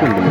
คุณดู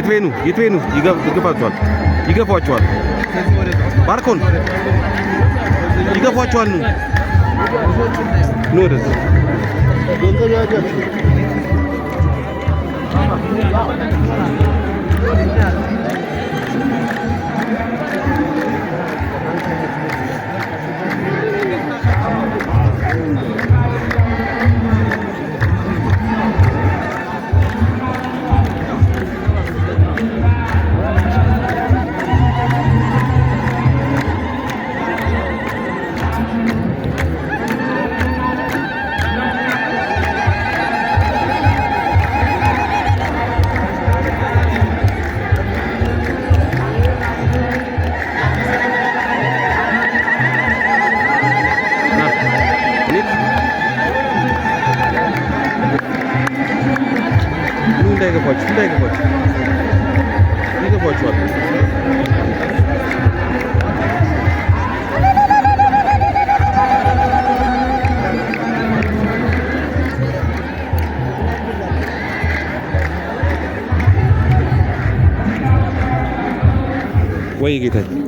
ይትቤኑ ይትቤኑ ይገባቸዋል ይገፏቸዋል። ባርኮን ይገፏቸዋል። 이거 봐, 춘다, 이거 봐. 이거 봐, 좋아. 왜 이게 돼?